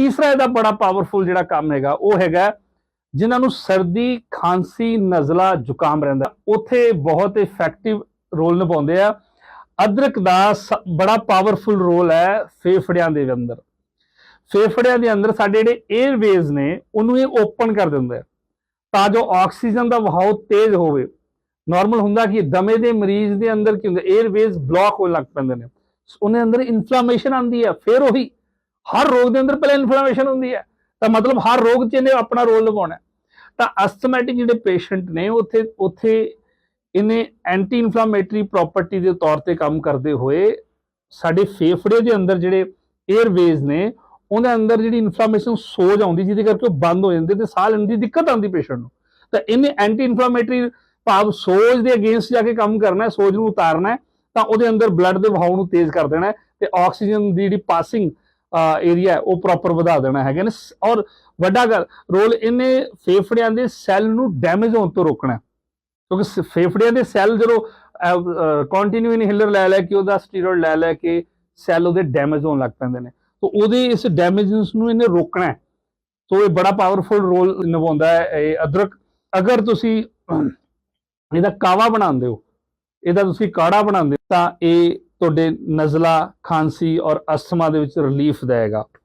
ਤੀਸਰਾ ਇਹਦਾ ਬੜਾ ਪਾਵਰਫੁਲ ਜਿਹੜਾ ਕੰਮ ਹੈਗਾ, ਉਹ ਹੈਗਾ ਜਿਨ੍ਹਾਂ ਨੂੰ ਸਰਦੀ, ਖਾਂਸੀ, ਨਜ਼ਲਾ, ਜ਼ੁਕਾਮ ਰਹਿੰਦਾ। ਉੱਥੇ ਬਹੁਤ ਇਫੈਕਟਿਵ ਰੋਲ ਨਿਭਾਉਂਦੇ ਆ। ਅਦਰਕ ਦਾ ਸ- ਬੜਾ ਪਾਵਰਫੁਲ ਰੋਲ ਹੈ ਫੇਫੜਿਆਂ ਦੇ ਅੰਦਰ। ਫੇਫੜਿਆਂ ਦੇ ਅੰਦਰ ਸਾਡੇ ਜਿਹੜੇ 에ਅਰਵੇਜ਼ ਨੇ, ਉਹਨੂੰ ਇਹ ਓਪਨ ਕਰ ਦਿੰਦਾ ਹੈ ਤਾਂ ਜੋ ਆਕਸੀਜਨ ਦਾ ਵਹਾਅ ਤੇਜ਼ ਹੋਵੇ। ਨਾਰਮਲ ਹੁੰਦਾ ਕਿ ਦਮੇ ਦੇ ਮਰੀਜ਼ ਦੇ ਅੰਦਰ ਕੀ ਹੁੰਦਾ 에ਅਰਵੇਜ਼ ਬਲੌਕ ਹੋਣ ਲੱਗ ਪੈਂਦੇ ਨੇ। ਉਹਨੇ ਅੰਦਰ ਇਨਫਲੇਮੇਸ਼ਨ ਆਉਂਦੀ ਹੈ ਫਿਰ ਉਹੀ ਹਰ ਰੋਗ ਦੇ ਅੰਦਰ ਪਹਿਲਾਂ ਇਨਫਲੇਮੇਸ਼ਨ ਹੁੰਦੀ ਹੈ। ਤਾਂ ਮਤਲਬ ਹਰ ਰੋਗ 'ਚ ਇਹਨੇ ਆਪਣਾ ਰੋਲ ਨਿਭਾਉਣਾ ਤਾਂ ਅਸਥਮੈਟਿਕ ਜਿਹੜੇ ਪੇਸ਼ੈਂਟ ਨੇ, ਉੱਥੇ ਉੱਥੇ ਇਹਨੇ ਐਂਟੀ ਇਨਫਲੇਮੇਟਰੀ ਪ੍ਰਾਪਰਟੀ ਦੇ ਤੌਰ ਤੇ ਕੰਮ ਕਰਦੇ ਹੋਏ ਸਾਡੇ ਫੇਫੜੇ ਦੇ ਅੰਦਰ ਜਿਹੜੇ 에ਅਰਵੇਜ਼ ਨੇ, ਉਹਦੇ ਅੰਦਰ ਜਿਹੜੀ ਇਨਫਲੇਮੇਸ਼ਨ ਸੋਜ ਆਉਂਦੀ, ਜਿਹਦੇ ਕਰਕੇ ਉਹ ਬੰਦ ਹੋ ਜਾਂਦੇ ਤੇ ਸਾਹ ਲੈਣ ਦੀ ਦਿੱਕਤ ਆਉਂਦੀ ਪੇਸ਼ੈਂਟ ਨੂੰ। ਤਾਂ ਇਹਨੇ ਐਂਟੀ ਇਨਫਲੇਮੇਟਰੀ ਭਾਵ ਸੋਜ ਦੇ ਅਗੇਂਸਟ ਜਾ ਕੇ ਕੰਮ ਕਰਨਾ ਹੈ, ਸੋਜ ਨੂੰ ਉਤਾਰਨਾ ਹੈ, ਤਾਂ ਉਹਦੇ ਅੰਦਰ ਬਲੱਡ ਦੇ ਵਹਾਅ ਨੂੰ ਤੇਜ਼ ਕਰ ਦੇਣਾ ਹੈ ਤੇ ਆਕਸੀਜਨ ਦੀ ਜਿਹੜੀ ਪਾਸਿੰਗ ਏਰੀਆ ਉਹ ਪ੍ਰੋਪਰ ਵਧਾ ਦੇਣਾ ਹੈਗਾ ਨੇ। ਔਰ ਵੱਡਾ ਗੱਲ, ਰੋਲ ਇਹਨੇ ਫੇਫੜਿਆਂ ਦੇ ਸੈੱਲ ਨੂੰ ਡੈਮੇਜ ਹੋਣ ਤੋਂ ਰੋਕਣਾ ਕਿਉਂਕਿ ਫੇਫੜਿਆਂ ਦੇ ਸੈੱਲ ਜਦੋਂ ਕੰਟੀਨਿਊ ਇਨਹੇਲਰ ਲੈ ਲੈ ਕੇ, ਉਹਦਾ ਸਟੀਰੋਇਡ ਲੈ ਲੈ ਕੇ ਸੈੱਲ ਉਹਦੇ ਡੈਮੇਜ ਹੋਣ ਲੱਗ ਪੈਂਦੇ ਨੇ। ਤਾਂ ਉਹਦੇ ਇਸ ਡੈਮੇਜਸ ਨੂੰ ਇਹਨੇ ਰੋਕਣਾ ਹੈ। ਸੋ ਇਹ ਬੜਾ ਪਾਵਰਫੁਲ ਰੋਲ ਨਿਭਾਉਂਦਾ ਹੈ ਇਹ ਅਦਰਕ। ਅਗਰ ਤੁਸੀਂ ਇਹਦਾ ਕਾਵਾ ਬਣਾਉਂਦੇ ਹੋ, ਇਹਦਾ ਤੁਸੀਂ ਕਾੜਾ ਬਣਾਉਂਦੇ ਹੋ, ਤਾਂ ਇਹ ਤੁਹਾਡੇ ਨਜ਼ਲਾ ਖਾਂਸੀ ਔਰ ਅਸਥਮਾ ਦੇ ਵਿੱਚ ਰਿਲੀਫ ਦੇਵੇਗਾ।